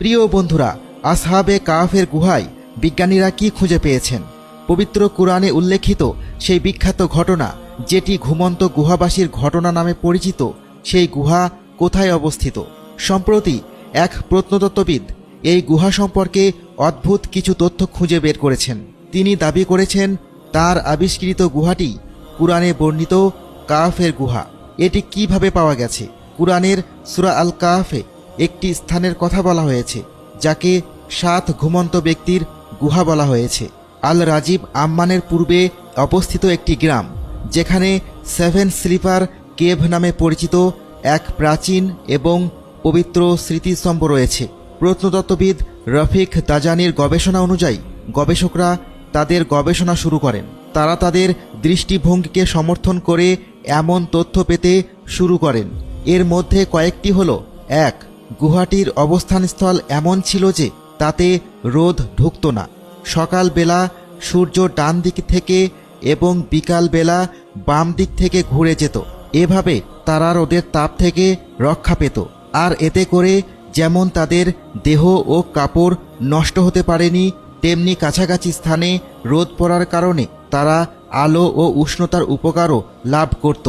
প্রিয় বন্ধুরা, আসহাবে কাফের গুহায় বিজ্ঞানীরা কি খুঁজে পেয়েছেন? পবিত্র কোরআনে উল্লেখিত সেই বিখ্যাত ঘটনা, যেটি ঘুমন্ত গুহাবাসীর ঘটনা নামে পরিচিত, সেই গুহা কোথায় অবস্থিত? সম্প্রতি এক প্রত্নতত্ত্ববিদ এই গুহা সম্পর্কে অদ্ভুত কিছু তথ্য খুঁজে বের করেছেন। তিনি দাবি করেছেন, তার আবিষ্কৃত গুহাটি কুরআনে বর্ণিত কাফের গুহা। এটি কীভাবে পাওয়া গেছে? কুরআনের সুরা আল কাফে একটি স্থানের কথা বলা হয়েছে, যাকে সাত ঘুমন্ত ব্যক্তির গুহা বলা হয়েছে। আল রাজীব আম্মানের পূর্বে অবস্থিত একটি গ্রাম, যেখানে সেভেন স্লিপার কেভ নামে পরিচিত এক প্রাচীন এবং পবিত্র স্মৃতিস্তম্ভ রয়েছে। প্রত্নতত্ত্ববিদ রফিক দাজানির গবেষণা অনুযায়ী, গবেষকরা তাদের গবেষণা শুরু করেন। তারা তাদের দৃষ্টিভঙ্গিকে সমর্থন করে এমন তথ্য পেতে শুরু করেন। এর মধ্যে কয়েকটি হল, এক গুহাটির অবস্থানস্থল এমন ছিল যে তাতে রোদ ঢুকত না। সকালবেলা সূর্য ডান দিক থেকে এবং বিকালবেলা বাম দিক থেকে ঘুরে যেত। এভাবে তারা রোদের তাপ থেকে রক্ষা পেত। আর এতে করে যেমন তাদের দেহ ও কাপড় নষ্ট হতে পারেনি, তেমনি কাছাকাছি স্থানে রোদ পড়ার কারণে তারা আলো ও উষ্ণতার উপকারও লাভ করত।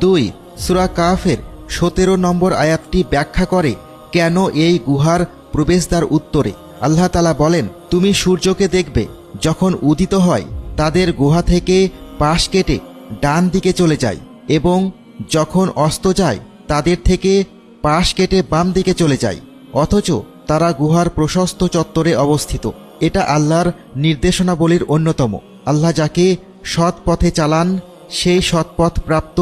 দুই, সুরা কাফের সতেরো নম্বর আয়াতটি ব্যাখ্যা করে কেন এই গুহার প্রবেশদ্বার উত্তরে? আল্লাহ তালা বলেন, তুমি সূর্যকে দেখবে। যখন উদিত হয়, তাদের গুহা থেকে পাশ কেটে ডান দিকে চলে যায় এবং যখন অস্ত যায়, তাদের থেকে পাশ কেটে বাম দিকে চলে যায়। অথচ তারা গুহার প্রশস্ত চত্বরে অবস্থিত। এটা আল্লাহর নির্দেশনাবলীর অন্যতম। আল্লাহ যাকে সৎ পথে চালান, সেই সৎপথ প্রাপ্ত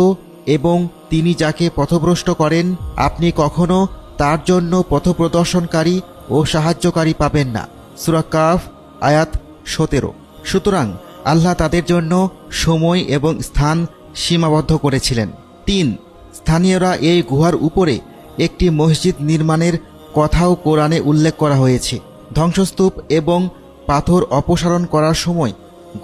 এবং তিনি যাকে পথভ্রষ্ট করেন, আপনি কখনো তার জন্য পথপ্রদর্শনকারী ও সাহায্যকারী পাবেন না। সুরাকাফ আয়াত সতেরো। সুতরাং আল্লাহ তাদের জন্য সময় এবং স্থান সীমাবদ্ধ করেছিলেন। তিন, স্থানীয়রা এই গুহার উপরে একটি মসজিদ নির্মাণের কথাও কোরআনে উল্লেখ করা হয়েছে। ধ্বংসস্তূপ এবং পাথর অপসারণ করার সময়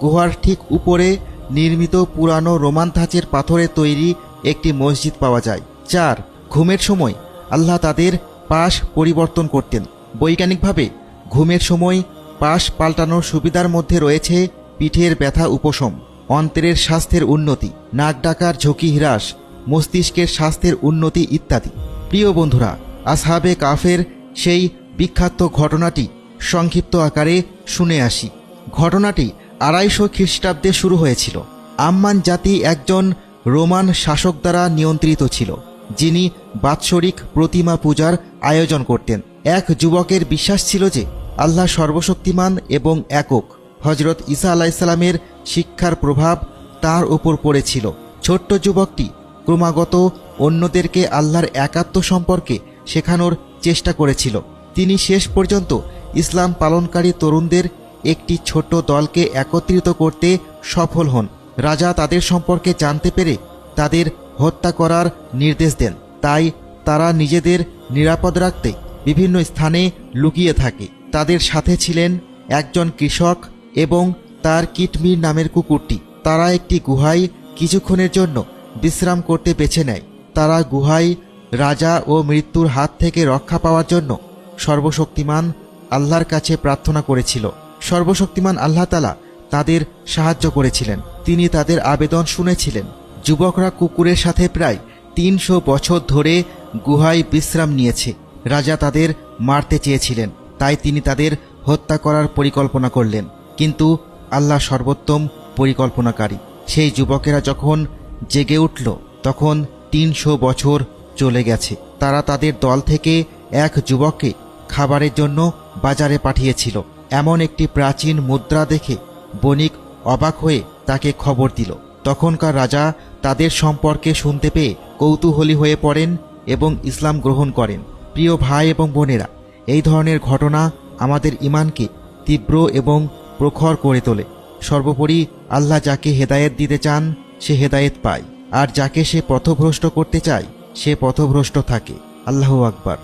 গুহার ঠিক উপরে নির্মিত পুরানো রোমান ধাঁচের পাথরে তৈরি একটি মসজিদ পাওয়া যায়। চার, ঘুমের সময় আল্লাহ তাদের পাশ পরিবর্তন করতেন। বৈজ্ঞানিকভাবে ঘুমের সময় পাশ পাল্টানোর সুবিধার মধ্যে রয়েছে পিঠের ব্যথা উপশম, অন্ত্রের স্বাস্থ্যের উন্নতি, নাক ডাকার ঝুঁকি হ্রাস, মস্তিষ্কের স্বাস্থ্যের উন্নতি ইত্যাদি। প্রিয় বন্ধুরা, আসহাবে কাফের সেই বিখ্যাত ঘটনাটি সংক্ষিপ্ত আকারে শুনে আসি। ঘটনাটি আড়াইশো খ্রিস্টাব্দে শুরু হয়েছিল। আম্মান জাতি একজন রোমান শাসক দ্বারা নিয়ন্ত্রিত ছিল। যিনি বাৎসরিক প্রতিমা পূজার আয়োজন করতেন। এক যুবকের বিশ্বাস ছিল যে, আল্লাহ সর্বশক্তিমান এবং একক। হজরত ঈসা আলাইসাল্লামের শিক্ষার প্রভাব তার উপর পড়েছিল। ছোট্ট যুবকটি ক্রমাগত অন্যদেরকে আল্লাহর একাত্ম সম্পর্কে শেখানোর চেষ্টা করেছিল। তিনি শেষ পর্যন্ত ইসলাম পালনকারী তরুণদের একটি ছোট্ট দলকে একত্রিত করতে সফল হন। রাজা তাদের সম্পর্কে জানতে পেরে তাদের হত্যা করার নির্দেশ দেন। তাই তারা নিজেদের নিরাপদ রাখতে বিভিন্ন স্থানে লুকিয়ে থাকে। তাদের সাথে ছিলেন একজন কৃষক এবং তার কিটমির নামের কুকুরটি। তারা একটি গুহায় কিছুক্ষণের জন্য বিশ্রাম করতে বেছে নেয়। তারা গুহায় রাজা ও মৃত্যুর হাত থেকে রক্ষা পাওয়ার জন্য সর্বশক্তিমান আল্লাহর কাছে প্রার্থনা করেছিল। সর্বশক্তিমান আল্লাহ তালা তাদের সাহায্য করেছিলেন। তিনি তাদের আবেদন শুনেছিলেন। যুবকরা কুকুরের সাথে প্রায় তিনশো বছর ধরে গুহায় বিশ্রাম নিয়েছে। রাজা তাদের মারতে চেয়েছিলেন, তাই তিনি তাদের হত্যা করার পরিকল্পনা করলেন। কিন্তু আল্লাহ সর্বোত্তম পরিকল্পনাকারী। সেই যুবকেরা যখন জেগে উঠল, তখন তিনশো বছর চলে গেছে। তারা তাদের দল থেকে এক যুবককে খাবারের জন্য বাজারে পাঠিয়েছিল। এমন একটি প্রাচীন মুদ্রা দেখে বণিক অবাক হয়ে তাকে খবর দিল। তখনকার রাজা তাদের সম্পর্কে শুনতে পেয়ে কৌতূহলী হয়ে পড়েন এবং ইসলাম গ্রহণ করেন। প্রিয় ভাই এবং বোনেরা, এই ধরনের ঘটনা আমাদের ইমানকে তীব্র এবং প্রখর করে তোলে। সর্বোপরি আল্লাহ যাকে হেদায়েত দিতে চান, সে হেদায়েত পায়। আর যাকে সে পথভ্রষ্ট করতে চায়, সে পথভ্রষ্ট থাকে। আল্লাহ আকবার।